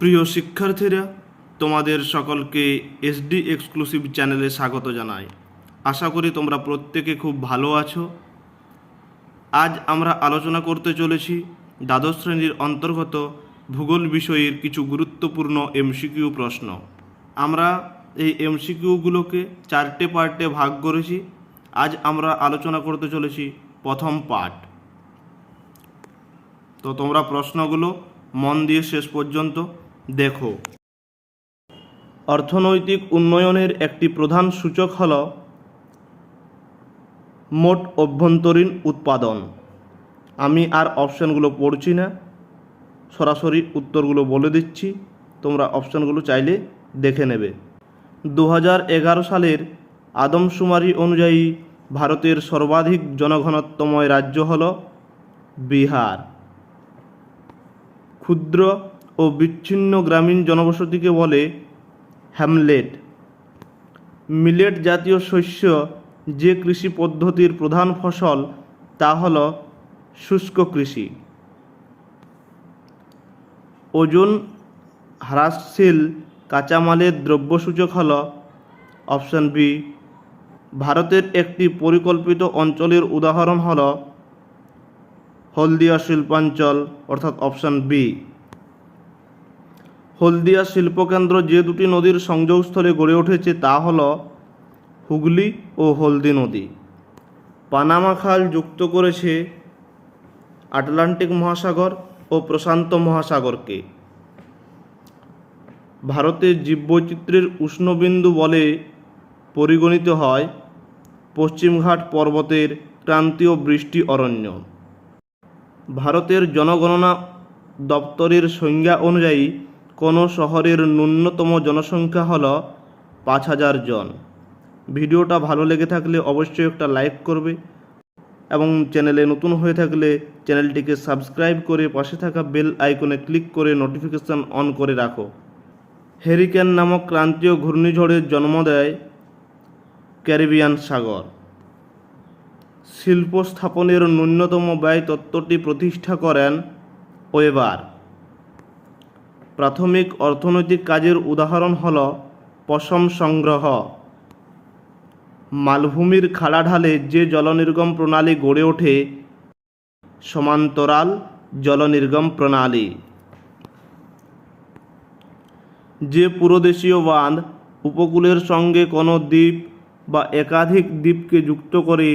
প্রিয় শিক্ষার্থীরা, তোমাদের সকলকে এসডি এক্সক্লুসিভ চ্যানেলে স্বাগত জানাই। আশা করি তোমরা প্রত্যেকে খুব ভালো আছো। আজ আমরা আলোচনা করতে চলেছি দ্বাদশ শ্রেণির অন্তর্গত ভূগোল বিষয়ের কিছু গুরুত্বপূর্ণ এমসিকিউ প্রশ্ন। আমরা এই এমসিকিউগুলোকে চারটে পার্টে ভাগ করেছি। আজ আমরা আলোচনা করতে চলেছি প্রথম পার্ট তো তোমরা প্রশ্নগুলো মন দিয়ে শেষ পর্যন্ত দেখো। অর্থনৈতিক উন্নয়নের একটি প্রধান সূচক হল মোট অভ্যন্তরীণ উৎপাদন। আমি আর অপশানগুলো পড়ছি না, সরাসরি উত্তরগুলো বলে দিচ্ছি, তোমরা অপশানগুলো চাইলে দেখে নেবে। দু সালের আদমশুমারি অনুযায়ী ভারতের সর্বাধিক জনঘনত্বময় রাজ্য হল বিহার। ক্ষুদ্র ও বিচ্ছিন্ন গ্রামীণ জনবসতিকে বলে হ্যামলেট। মিলেট জাতীয় শস্য যে কৃষি পদ্ধতির প্রধান ফসল, তা হল শুষ্ক কৃষি। ওজন হ্রাসশীল কাঁচামালের দ্রব্যসূচক হল অপশান বি। ভারতের একটি পরিকল্পিত অঞ্চলের উদাহরণ হল হলদিয়া শিল্পাঞ্চল, অর্থাৎ অপশান বি। হলদিয়া শিল্পকেন্দ্র যে দুটি নদীর সংযোগস্থলে গড়ে উঠেছে তা হল হুগলি ও হলদি নদী। পানামা খাল যুক্ত করেছে আটলান্টিক মহাসাগর ও প্রশান্ত মহাসাগরকে। ভারতের জীববৈচিত্র্যের উষ্ণবিন্দু বলে পরিগণিত হয় পশ্চিমঘাট পর্বতের ক্রান্তীয় বৃষ্টি অরণ্য। ভারতের জনগণনা দপ্তরের সংজ্ঞা অনুযায়ী কোনো শহরের ন্যূনতম জনসংখ্যা হল পাঁচ হাজার জন। ভিডিওটা ভালো লেগে থাকলে অবশ্যই একটা লাইক করবে এবং চ্যানেলে নতুন হয়ে থাকলে চ্যানেলটিকে সাবস্ক্রাইব করে পাশে থাকা বেল আইকনে ক্লিক করে নোটিফিকেশান অন করে রাখো। হেরিকেন নামক ক্রান্তীয় ঘূর্ণিঝড়ের জন্ম দেয় ক্যারিবিয়ান সাগর। শিল্প স্থাপনের ন্যূনতম ব্যয় তত্ত্বটি প্রতিষ্ঠা করেন ওয়েবার। প্রাথমিক অর্থনৈতিক কাজের উদাহরণ হল পশম সংগ্রহ। মালভূমির খাড়াঢালে যে জলনির্গম প্রণালী গড়ে ওঠে, সমান্তরাল জলনির্গম প্রণালী। যে পুরোদেশীয় বাঁধ উপকূলের সঙ্গে কোনো দ্বীপ বা একাধিক দ্বীপকে যুক্ত করে,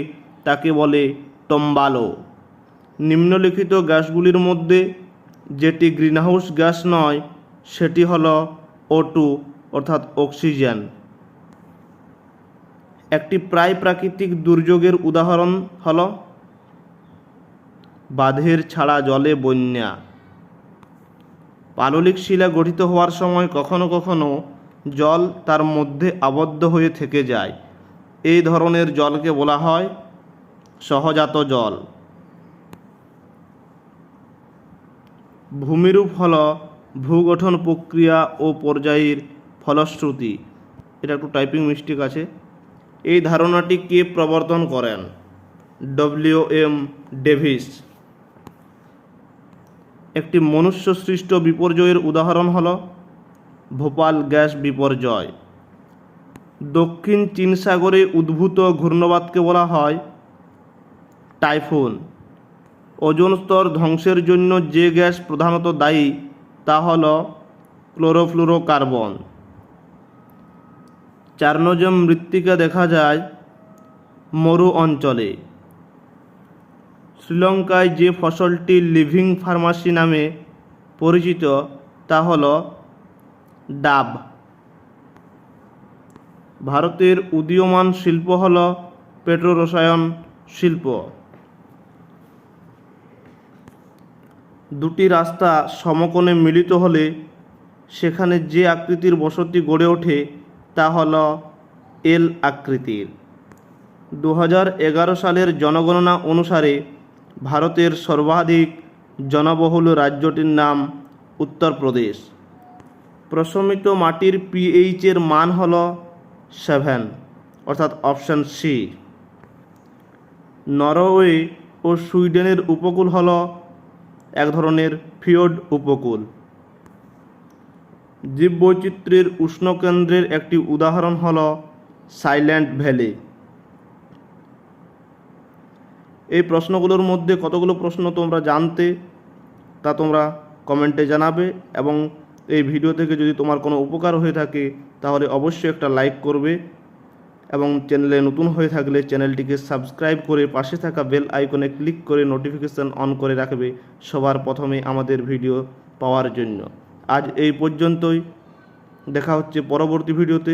তাকে বলে টম্বালো নিম্নলিখিত গ্যাসগুলির মধ্যে যেটি গ্রিনহাউস গ্যাস নয় সেটি হল ও টু অর্থাৎ অক্সিজেন। একটি প্রায় প্রাকৃতিক দুর্যোগের উদাহরণ হল বাঁধের ছাড়া জলে বন্যা। পাললিক শিলা গঠিত হওয়ার সময় কখনো কখনো জল তার মধ্যে আবদ্ধ হয়ে থেকে যায়। এই ধরনের জলকে বলা হয় সহজাত জল। ভূমিরূপ হল ভূগঠন প্রক্রিয়া ও পর্যায়ের ফলশ্রুতি। এটা একটু টাইপিং মিস্টেক আছে। এই ধারণাটি কে প্রবর্তন করেন? ডব্লিউ এম ডেভিস একটি মনুষ্য সৃষ্ট বিপর্যয়ের উদাহরণ হল ভোপাল গ্যাস বিপর্যয়। দক্ষিণ চীন সাগরে উদ্ভূত ঘূর্ণবাতকে বলা হয় টাইফুন। ওজন স্তর ধ্বংসের জন্য যে গ্যাস প্রধানত দায়ী তা হল ক্লোরোফ্লুরোকার্বন। চার্নোজম মৃত্তিকা দেখা যায় মরু অঞ্চলে। শ্রীলঙ্কায় যে ফসলটি লিভিং ফার্মাসি নামে পরিচিত, তা হল ডাব। ভারতের উদীয়মান শিল্প হল পেট্রোরসায়ন শিল্প। দুটি রাস্তা সমকোণে মিলিত হলে সেখানে যে আকৃতির বসতি গড়ে ওঠে তা হল এল আকৃতির। দু সালের জনগণনা অনুসারে ভারতের সর্বাধিক জনবহুল রাজ্যটির নাম উত্তরপ্রদেশ। প্রশমিত মাটির পিএইচের মান হল সেভেন, অর্থাৎ অপশান সি। নরওয়ে ও সুইডেনের উপকূল হল এক ধরনের ফিওড উপকূল। জীববৈচিত্র্যের উষ্ণকেন্দ্রের একটি উদাহরণ হল সাইল্যান্ড ভ্যালি। এই প্রশ্নগুলোর মধ্যে কতগুলো প্রশ্ন তোমরা জানতে, তা তোমরা কমেন্টে জানাবে এবং এই ভিডিও থেকে যদি তোমার কোনো উপকার হয়ে থাকে, তাহলে অবশ্যই একটা লাইক করবে এবং চ্যানেলে নতুন হয়ে থাকলে চ্যানেলটিকে সাবস্ক্রাইব করে পাশে থাকা বেল আইকনে ক্লিক করে নোটিফিকেশান অন করে রাখবে সবার প্রথমে আমাদের ভিডিও পাওয়ার জন্য। আজ এই পর্যন্তই। দেখা হচ্ছে পরবর্তী ভিডিওতে।